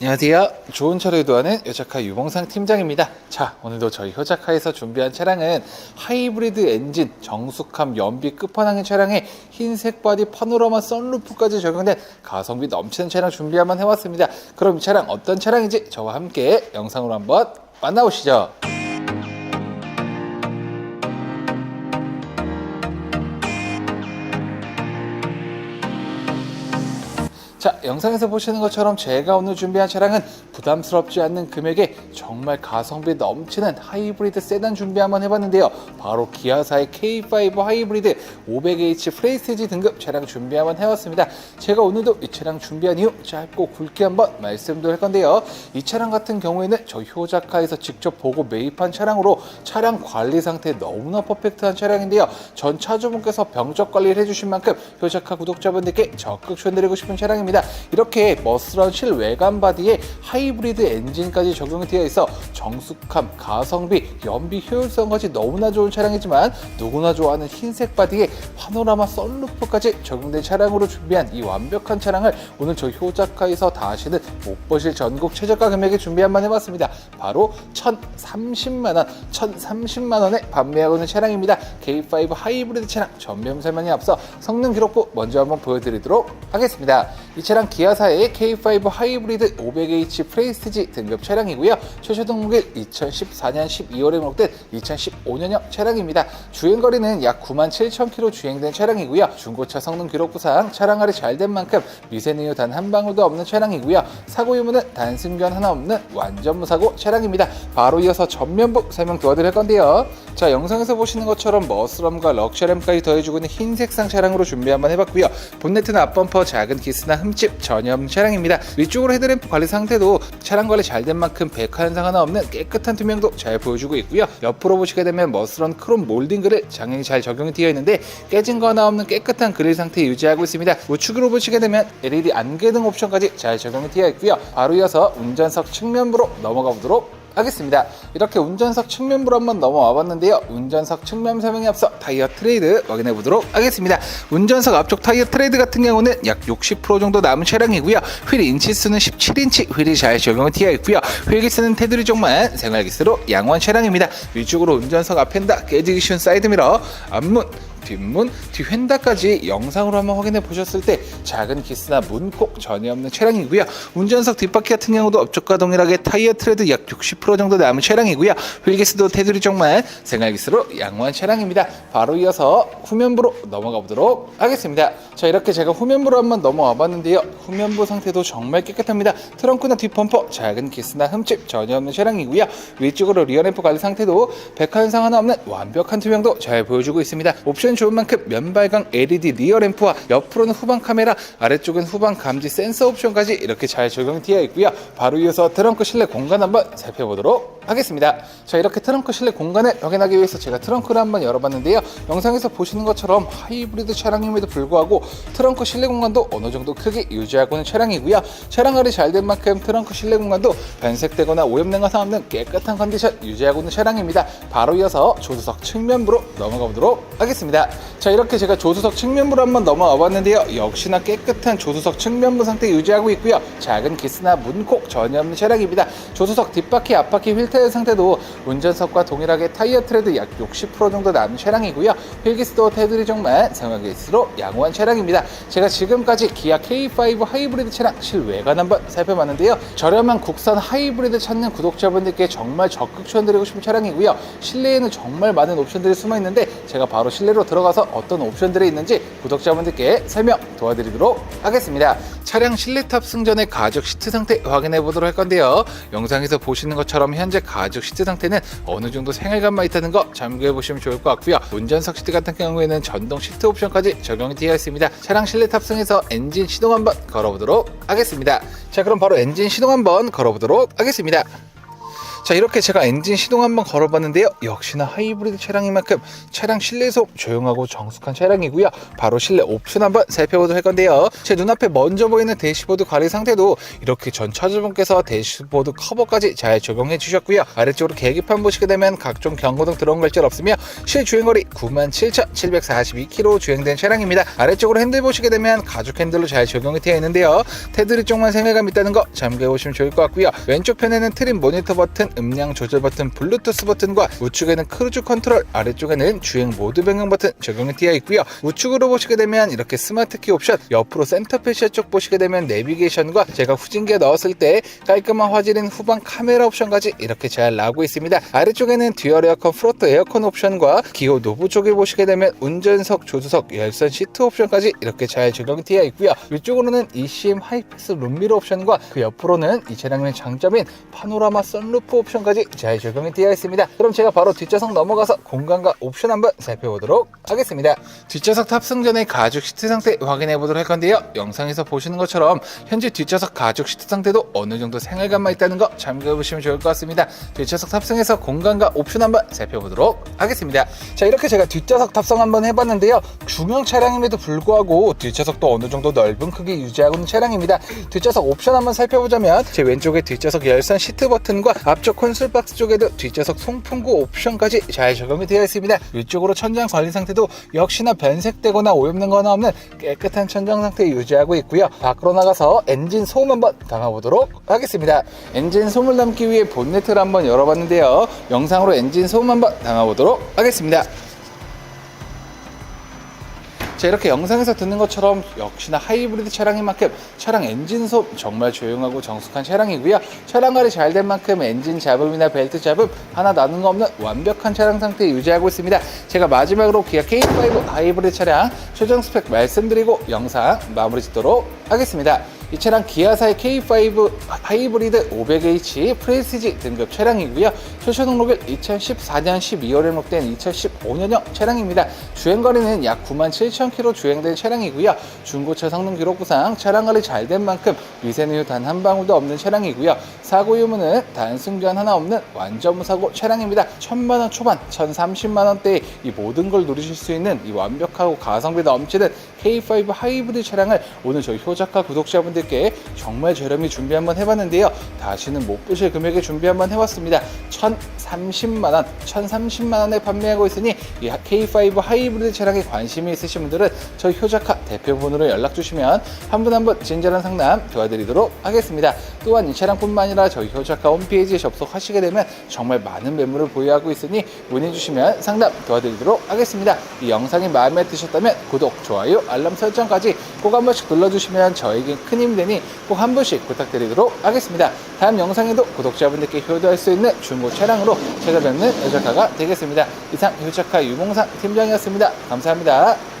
안녕하세요. 좋은 차를 유도하는 여자카 유봉상 팀장입니다. 자, 오늘도 저희 효자카에서 준비한 차량은 하이브리드 엔진, 정숙함, 연비 끝판왕의 차량에 흰색 바디 파노라마 선루프까지 적용된 가성비 넘치는 차량 준비 한번 해왔습니다. 그럼 이 차량 어떤 차량인지 저와 함께 영상으로 한번 만나보시죠. 자, 영상에서 보시는 것처럼 제가 오늘 준비한 차량은 부담스럽지 않는 금액에 정말 가성비 넘치는 하이브리드 세단 준비 한번 해봤는데요. 바로 기아사의 K5 하이브리드 500H 프레스티지 등급 차량 준비 한번 해왔습니다. 제가 오늘도 이 차량 준비한 이유 짧고 굵게 한번 말씀드릴 건데요. 이 차량 같은 경우에는 저희 효자카에서 직접 보고 매입한 차량으로 차량 관리 상태 너무나 퍼펙트한 차량인데요. 전 차주분께서 병적 관리를 해주신 만큼 효자카 구독자분들께 적극 추천드리고 싶은 차량입니다. 이렇게 멋스러운 실외관 바디에 하이브리드 엔진까지 적용이 되어 있어 정숙함, 가성비, 연비 효율성까지 너무나 좋은 차량이지만 누구나 좋아하는 흰색 바디에 파노라마 썬루프까지 적용된 차량으로 준비한 이 완벽한 차량을 오늘 저희 효자카에서 다시는 못 보실 전국 최저가 금액에 준비 한번 해봤습니다. 바로 1,030만 원, 1,030만 원에 판매하고 있는 차량입니다. K5 하이브리드 차량 전면 설명에 앞서 성능 기록부 먼저 한번 보여드리도록 하겠습니다. 이 차량 기아 사의 K5 하이브리드 500H 프레스티지 등급 차량이고요. 최초 등록일 2014년 12월에 등록된 2015년형 차량입니다. 주행 거리는 약 9만 7천 킬로 주행된 차량이고요. 중고차 성능 기록부상 차량 할이 잘된 만큼 미세누유 단 한 방울도 없는 차량이고요. 사고 유무는 단순견 하나 없는 완전 무사고 차량입니다. 바로 이어서 전면부 설명 도와드릴 건데요. 자 영상에서 보시는 것처럼 머스럼과 럭셔램까지 더해주고 있는 흰색상 차량으로 준비 한번 해봤고요. 본네트는 앞범퍼 작은 기스나 흠집 전혀 없는 차량입니다. 위쪽으로 헤드램프 관리 상태도 차량 관리 잘 된 만큼 백화 현상 하나 없는 깨끗한 투명도 잘 보여주고 있고요. 옆으로 보시게 되면 머스런 크롬 몰딩 그릴 장연이 잘 적용이 되어 있는데 깨진 거 하나 없는 깨끗한 그릴 상태 유지하고 있습니다. 우측으로 보시게 되면 LED 안개 등 옵션까지 잘 적용이 되어 있고요. 바로 이어서 운전석 측면부로 넘어가 보도록 하겠습니다. 이렇게 운전석 측면부로 한번 넘어와 봤는데요. 운전석 측면 설명에 앞서 타이어 트레이드 확인해 보도록 하겠습니다. 운전석 앞쪽 타이어 트레이드 같은 경우는 약 60% 정도 남은 차량이고요. 휠 인치수는 17인치 휠이 잘 적용이 되어 있고요. 휠기스는 테두리 쪽만 생활기스로 양호한 차량입니다. 위쪽으로 운전석 앞엔다 깨지기 쉬운 사이드미러 앞문 뒷문, 뒤휀다까지 영상으로 한번 확인해 보셨을 때 작은 기스나 문콕 전혀 없는 차량이고요. 운전석 뒷바퀴 같은 경우도 앞쪽과 동일하게 타이어 트레드 약 60% 정도 남은 차량이고요. 휠기스도 테두리 쪽만 생활기스로 양호한 차량입니다. 바로 이어서 후면부로 넘어가 보도록 하겠습니다. 자 이렇게 제가 후면부로 한번 넘어와 봤는데요. 후면부 상태도 정말 깨끗합니다. 트렁크나 뒷범퍼 작은 기스나 흠집 전혀 없는 차량이고요. 위쪽으로 리어램프 관리 상태도 백화 현상 하나 없는 완벽한 투명도 잘 보여주고 있습니다. 옵션 좋은 만큼 면발광 LED 리어 램프와 옆으로는 후방 카메라, 아래쪽은 후방 감지 센서 옵션까지 이렇게 잘 적용이 되어 있고요. 바로 이어서 트렁크 실내 공간 한번 살펴보도록 하겠습니다. 자, 이렇게 트렁크 실내 공간을 확인하기 위해서 제가 트렁크를 한번 열어봤는데요. 영상에서 보시는 것처럼 하이브리드 차량임에도 불구하고 트렁크 실내 공간도 어느 정도 크게 유지하고 있는 차량이고요. 차량 할이 잘된 만큼 트렁크 실내 공간도 변색되거나 오염된 상없는 깨끗한 컨디션 유지하고 있는 차량입니다. 바로 이어서 조수석 측면부로 넘어가 보도록 하겠습니다. 자 이렇게 제가 조수석 측면부로 한번 넘어와 봤는데요. 역시나 깨끗한 조수석 측면부 상태 유지하고 있고요. 작은 기스나 문콕 전혀 없는 차량입니다. 조수석 뒷바퀴 앞바퀴 휠 타이어 상태도 운전석과 동일하게 타이어 트레드 약 60% 정도 남은 차량이고요. 휠기스도 테두리 정말 생활기스로 양호한 차량입니다. 제가 지금까지 기아 K5 하이브리드 차량 실외관 한번 살펴봤는데요. 저렴한 국산 하이브리드 찾는 구독자분들께 정말 적극 추천드리고 싶은 차량이고요. 실내에는 정말 많은 옵션들이 숨어 있는데 제가 바로 실내로 들어가서 어떤 옵션들이 있는지 구독자분들께 설명 도와드리도록 하겠습니다. 차량 실내 탑승 전에 가죽 시트 상태 확인해 보도록 할 건데요. 영상에서 보시는 것처럼 현재 가죽 시트 상태는 어느 정도 생활감만 있다는 거 참고해 보시면 좋을 것 같고요. 운전석 시트 같은 경우에는 전동 시트 옵션까지 적용이 되어 있습니다. 차량 실내 탑승해서 엔진 시동 한번 걸어보도록 하겠습니다. 자 그럼 바로 엔진 시동 한번 걸어보도록 하겠습니다. 자 이렇게 제가 엔진 시동 한번 걸어봤는데요. 역시나 하이브리드 차량인 만큼 차량 실내 소음 조용하고 정숙한 차량이고요. 바로 실내 옵션 한번 살펴보도록 할 건데요. 제 눈앞에 먼저 보이는 대시보드 관리 상태도 이렇게 전 차주분께서 대시보드 커버까지 잘 적용해 주셨고요. 아래쪽으로 계기판 보시게 되면 각종 경고등 들어온 걸질 없으며 실주행거리 97,742km 주행된 차량입니다. 아래쪽으로 핸들 보시게 되면 가죽 핸들로 잘 적용이 되어 있는데요. 테두리 쪽만 생활감 있다는 거 참고해 보시면 좋을 것 같고요. 왼쪽 편에는 트림 모니터 버튼 음량 조절 버튼 블루투스 버튼과 우측에는 크루즈 컨트롤 아래쪽에는 주행 모드 변경 버튼 적용이 되어 있고요. 우측으로 보시게 되면 이렇게 스마트 키 옵션 옆으로 센터 패시아 쪽 보시게 되면 내비게이션과 제가 후진기에 넣었을 때 깔끔한 화질인 후방 카메라 옵션까지 이렇게 잘 나오고 있습니다. 아래쪽에는 듀얼 에어컨 프로토 에어컨 옵션과 기호 노브 쪽에 보시게 되면 운전석 조수석 열선 시트 옵션까지 이렇게 잘 적용이 되어 있고요. 위쪽으로는 ECM 하이패스 룸미러 옵션과 그 옆으로는 이 차량의 장점인 파노라마 선루프 옵션까지 잘 적용이 되어 있습니다. 그럼 제가 바로 뒷좌석 넘어가서 공간과 옵션 한번 살펴보도록 하겠습니다. 뒷좌석 탑승 전에 가죽 시트 상태 확인해 보도록 할 건데요. 영상에서 보시는 것처럼 현재 뒷좌석 가죽 시트 상태도 어느 정도 생활감만 있다는 거 참고해 보시면 좋을 것 같습니다. 뒷좌석 탑승해서 공간과 옵션 한번 살펴보도록 하겠습니다. 자 이렇게 제가 뒷좌석 탑승 한번 해봤는데요. 중형 차량임에도 불구하고 뒷좌석도 어느 정도 넓은 크기 유지하고 있는 차량입니다. 뒷좌석 옵션 한번 살펴보자면 제 왼쪽에 뒷좌석 열선 시트 버튼과 앞쪽 콘솔 박스 쪽에도 뒷좌석 송풍구 옵션까지 잘 적용이 되어 있습니다. 위쪽으로 천장 관리 상태도 역시나 변색되거나 오염된 거나 없는 깨끗한 천장 상태 유지하고 있고요. 밖으로 나가서 엔진 소음 한번 담아보도록 하겠습니다. 엔진 소음을 담기 위해 본네트를 한번 열어봤는데요. 영상으로 엔진 소음 한번 담아보도록 하겠습니다 자 이렇게 영상에서 듣는 것처럼 역시나 하이브리드 차량인 만큼 차량 엔진 소음 정말 조용하고 정숙한 차량이고요. 차량 관리 잘 된 만큼 엔진 잡음이나 벨트 잡음 하나 나는 거 없는 완벽한 차량 상태 유지하고 있습니다. 제가 마지막으로 기아 K5 하이브리드 차량 최종 스펙 말씀드리고 영상 마무리 짓도록 하겠습니다 이 차량 기아사의 K5 하이브리드 500H 프레스티지 등급 차량이고요. 최초 등록일 2014년 12월에 등록된 2015년형 차량입니다. 주행거리는 약 97,000km 주행된 차량이고요. 중고차 성능 기록 부상 차량 관리 잘 된 만큼 미세누유 단 한 방울도 없는 차량이고요. 사고 유무는 단순 교환 하나 없는 완전 무사고 차량입니다. 1000만원 초반, 1030만 원대에 이 모든 걸 누리실 수 있는 이 완벽하고 가성비 넘치는 K5 하이브리드 차량을 오늘 저희 효자카 구독자분들 께 정말 저렴히 준비 한번 해봤는데요. 다시는 못 보실 금액에 준비 한번 해봤습니다. 1030만원, 1030만원에 판매하고 있으니 이 K5 하이브리드 차량에 관심이 있으신 분들은 저희 효자카 대표 번호로 연락 주시면 한 분 한 분 친절한 상담 도와드리도록 하겠습니다. 또한 이 차량뿐만 아니라 저희 효자카 홈페이지에 접속하시게 되면 정말 많은 매물을 보유하고 있으니 문의 주시면 상담 도와드리도록 하겠습니다. 이 영상이 마음에 드셨다면 구독, 좋아요, 알람 설정까지 꼭 한 번씩 눌러주시면 저에게 큰 힘이 되니 꼭 한 번씩 부탁드리도록 하겠습니다. 다음 영상에도 구독자분들께 효도할 수 있는 중고 차량으로 찾아뵙는 효자카가 되겠습니다. 이상 효자카 유봉상 팀장이었습니다. 감사합니다.